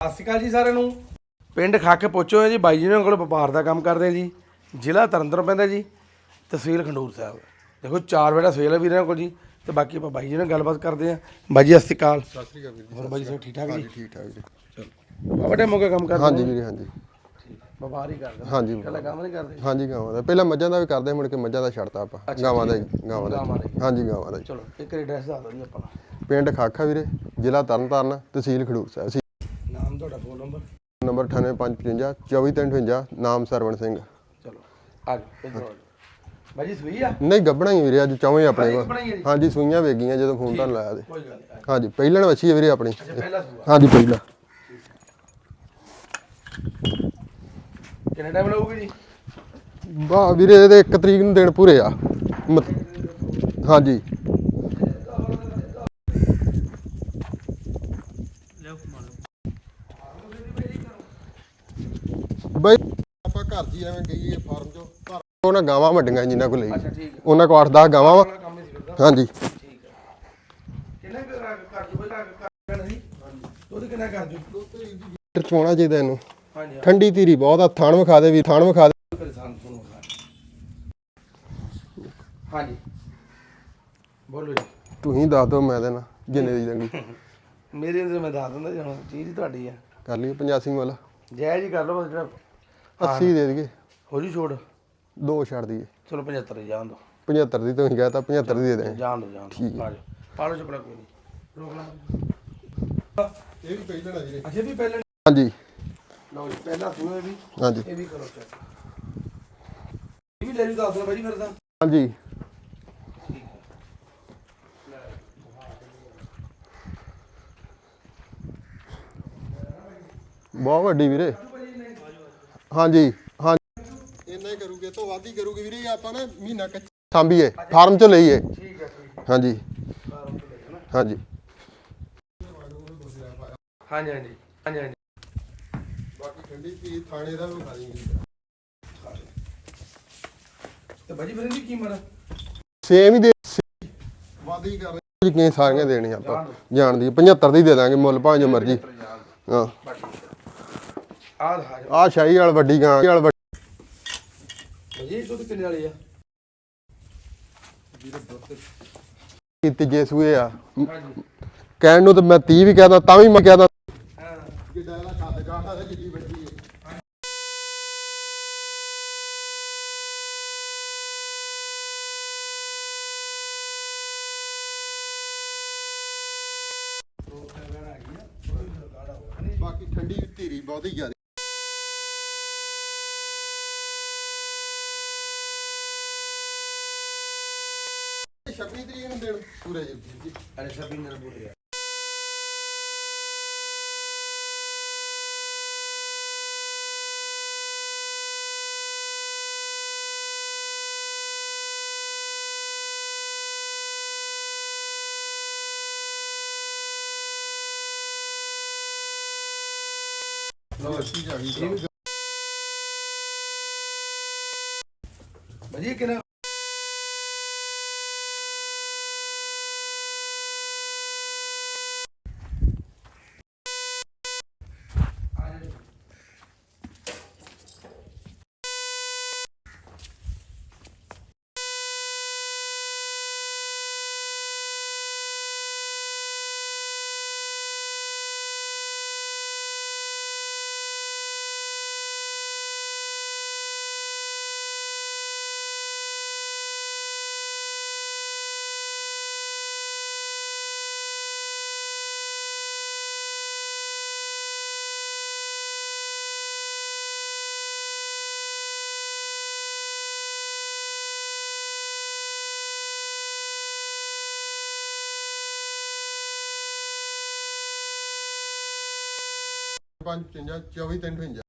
ਸਤਿ ਸ਼੍ਰੀ ਅਕਾਲ ਜੀ ਸਾਰਿਆਂ ਨੂੰ। ਪਿੰਡ ਖਾਕੇ ਹੈ ਜੀ ਬਾਈ ਜੀ ਨੇ ਕੋਲ ਵਪਾਰ ਦਾ ਕੰਮ ਕਰਦੇ ਆ ਜੀ। ਜ਼ਿਲ੍ਹਾ ਤਰਨਤਾਰਨ ਪੈਂਦਾ ਜੀ ਤਹਿਸੀਲ ਖੰਡੂਰ ਸਾਹਿਬ। ਦੇਖੋ ਚਾਰ ਵੇੜਾ ਸਵੇਲ ਹੈ ਵੀਰਾਂ ਕੋਲ ਜੀ ਤੇ ਬਾਕੀ ਆਪਾਂ ਬਾਈ ਜੀ ਨਾਲ ਗੱਲਬਾਤ ਕਰਦੇ ਆ ਬਾਈ ਜੀ ਸਤਿ ਸ਼੍ਰੀ ਅਕਾਲ। ਸਤਿ ਸ੍ਰੀ ਅਕਾਲ ਵੀਰ ਜੀ ਹੋਰ ਬਾਈ ਜੀ ਸਭ ਠੀਕ ਠਾਕ ਜੀ? ਠੀਕ ਠਾਕ ਜੀ। ਬਾਬਾ ਕੰਮ ਕਰਦੇ ਹਾਂਜੀ ਵੀਰੇ ਹਾਂਜੀ। ਵਪਾਰ ਹੀ ਕਰਦੇ ਹਾਂਜੀ। ਕੱਲਾ ਕੰਮ ਨਹੀਂ ਕਰਦੇ? ਹਾਂਜੀ ਗਾਵਾਂ ਦਾ। ਪਹਿਲਾਂ ਮੱਝਾਂ ਦਾ ਵੀ ਕਰਦੇ ਮੁੜ ਕੇ ਮੱਝਾਂ ਦਾ ਛੱਡਤਾ ਆਪਾਂ। ਗਾਵਾਂ ਦਾ ਹੀ ਗਾਵਾਂ ਦਾ। ਹਾਂਜੀ ਗਾਵਾਂ ਦਾ। ਚਲੋ ਇੱਕ ਐਡਰੈਸ ਦੱਸ ਦਿਓ ਜੀ ਆਪਣਾ। ਪਿੰਡ ਖਾਖਾ ਵੀਰੇ ਜ਼ਿਲ੍ਹਾ ਤਰਨਤਾਰਨ ਤਹਿਸੀਲ ਖਡੂਰ ਸਾਹਿਬ ਸੀ ਨਾਮ ਤੁਹਾਡਾ ਫੋਨ ਨੰਬਰ ਨੰਬਰ 98555 24358 ਨਾਮ ਸਰਵਣ ਸਿੰਘ। ਚਲੋ ਆ ਜਾਓ ਇੱਧਰ ਆ ਸੂਈ ਨਹੀਂ ਗੱਬਣਾ ਹੀ ਵੀਰੇ ਅੱਜ ਚੌਵੇਂ ਆਪਣੇ ਕੋਲ। ਬਣਾਈ ਹੈ ਜੀ। ਹਾਂਜੀ ਸੂਈਆਂ ਵੇਗੀਆਂ ਜਦੋਂ ਫੋਨ ਤੁਹਾਨੂੰ ਲਾਇਆ ਤੇ। ਕੋਈ ਗੱਲ ਨਹੀਂ। ਹਾਂਜੀ ਪਹਿਲਣ ਵੱਛੀ ਹੈ ਵੀਰੇ ਆਪਣੀ। ਅੱਛਾ ਪਹਿਲਾ ਸੂਆ। ਹਾਂਜੀ ਪਹਿਲਾ। ਕਿੰਨੇ ਟਾਈਮ ਲੱਗੂਗੀ ਜੀ? ਵਾਹ ਵੀਰੇ ਇਹਦੇ 1 ਤਰੀਕ ਨੂੰ ਦਿਨ ਪੂਰੇ ਆ। ਮਤ- ਹਾਂਜੀ। ਬਈ ਆਪਾਂ ਘਰ ਜੀ ਐਵੇਂ ਗਈਏ ਫਾਰਮ ਚੋਂ ਘਰ ਉਹਨਾਂ ਗਾਵਾਂ ਵੱਡੀਆਂ ਜਿੰਨਾ ਕੋ ਲਈ ਅੱਛਾ ਠੀਕ ਹੈ। ਉਹਨਾਂ ਕੋ 8-10 ਗਾਵਾਂ ਵਾ। ਆਪਣਾ ਕੰਮ ਹੀ ਸੀ ਕਰਦਾ। ਹਾਂਜੀ। ਠੀਕ ਹੈ। ਕਿੰਨਾ ਕੁ ਕਰ ਜੂ ਬਈ ਕਰ ਨਹੀਂ ਦੁੱਧ ਕਿੰਨਾ ਕਰ ਜੂ ਲੀਟਰ ਚੋਣਾ ਚਾਹੀਦਾ ਇਹਨੂੰ। ਹਾਂਜੀ ਠੰਡੀ ਧੀਰੀ ਬਹੁਤ ਆ ਥਣ ਵਿਖਾ ਦੇ ਵੀ ਥਣ ਵਿਖਾ ਦੇ। ਪਰੇਸ਼ਾਨ ਸੁਣੋ ਹਾਂਜੀ। ਬੋਲੋ ਜੀ। ਤੁਸੀਂ ਦੱਸ ਦਿਓ ਮੈਂ ਦੇਣਾ ਜਿੰਨੇ ਦੀ ਚੰਗੀ ਮੇਰੇ ਅੰਦਰ ਮੈਂ ਦੱਸ ਦਿੰਦਾ ਜੀ ਹੁਣ ਚੀਜ਼ ਤੁਹਾਡੀ ਆ। ਕਰ ਲਈਏ 85 ਵਾਲਾ। ਜੈ ਜੀ ਕਰ ਲਓ ਬਸ ਜਿਹੜਾ 80 ਦੇ ਦਈਏ। ਹੋ ਜੂ ਛੋੜ ਦੋ ਛੱਡ ਦਈਏ। ਚਲੋ 75 ਜਾਣ ਦੋ। 75 ਦੀ ਤੁਸੀਂ ਕਹਿਤਾ 75 ਦੀ ਦੇ ਦੇ ਜਾਣ ਦੋ ਜਾਣ ਠੀਕ ਦੋ ਆ ਜਾਓ। ਪਾ ਲਓ ਚਪੜਾ ਕੋਈ ਨਹੀਂ। ਰੋਕ ਲਾ। ਇਹ ਵੀ ਪਹਿਲਾਂ ਵੀਰੇ ਅੱਛਾ ਵੀ ਪਹਿਲਾਂ ਹਾਂਜੀ। ਲਓ ਜੀ ਪਹਿਲਾਂ ਸੂਏ ਵੀ। ਹਾਂਜੀ। ਇਹ ਵੀ ਕਰੋ ਚੈੱਕ ਇਹ ਵੀ ਲੈ ਜੂ ਦੱਸ ਦਿਓ ਬਾਈ ਫਿਰ ਤਾਂ। ਹਾਂਜੀ। ਬਹੁਤ ਵੱਡੀ ਵੀਰੇ। ਹਾਂਜੀ ਹਾਂਜੀ। ਇੰਨਾ ਹੀ ਕਰੂਗੇ ਤੋਂ ਵੱਧ ਹੀ ਕਰੂਗੇ ਵੀਰੇ ਆਪਾਂ ਨਾ ਮਹੀਨਾ ਕੱਚਾ ਸਾਂਭੀਏ ਫਾਰਮ ਚੋਂ ਲਈਏ। ਠੀਕ ਹੈ ਠੀਕ ਹਾਂਜੀ। ਫਾਰਮ ਤੋਂ ਲੈ ਜਾਣਾ ਹਾਂਜੀ। ਹਾਂਜੀ ਹਾਂਜੀ ਹਾਂਜੀ ਹਾਂਜੀ। ਬਾਕੀ ਠੰਡੀ ਪੀ ਥਾਣੇ ਦਾ ਵੀ ਖਾ ਦੇਂਗੇ ਤੇ ਬਾਜੀ ਫਿਰ ਇਹਦੀ ਕੀਮਤ ਸੇਮ ਹੀ ਦੇ ਵੱਧ ਹੀ ਕਰ ਕਿ ਸਾਰੀਆਂ ਦੇਣੀਆਂ ਆਪਾਂ? ਜਾਣਦੀ 75 ਦੀ ਦੇ ਦਾਂਗੇ ਮੁੱਲ ਭਾਵੇਂ ਜੋ ਮਰਜ਼ੀ। ਹਾਂ। ਆਹ ਹਾਜ਼ਰ ਆ ਸ਼ਾਹੀ ਵਾਲ ਵੱਡੀ ਗਾਂ ਵਾਲ ਵੱਡੀ। ਬਾਜੀ ਦੁੱਧ ਕਿੰਨੇ ਵਾਲੀ ਆ? ਤੀਜੇ ਸੂਏ ਆ। ਹਾਂਜੀ। ਕਹਿਣ ਨੂੰ ਤਾਂ ਮੈਂ 30 ਵੀ ਕਹਦਾ ਤਾਂ ਵੀ ਮੈਂ ਕਹਦਾ ਹਾਂ। ਜਿੱਦਾਂ ਇਹਦਾ ਖੱਦ ਗਾਠਾ ਤੇ ਜਿੱਡੀ ਵੱਡੀ ਹੈ ਬਾਕੀ ਠੰਡੀ ਧੀਰੀ ਬਹੁਤੀ ਜ਼ਿਆਦਾ। ਛੱਬੀ ਤਰੀਕ ਨੂੰ ਦਿਨ ਪੂਰੇ ਜੀ। ਅਰੇ ਸਭੀ ਨੇ ਬੋਲ ਰਿਹਾ ਲੋ ਅੱਛੀ ਜਾ ਗਈ ਇਹ ਵੀ ਬਾਜੀ ਕਿੰਨਾ पांच 等春节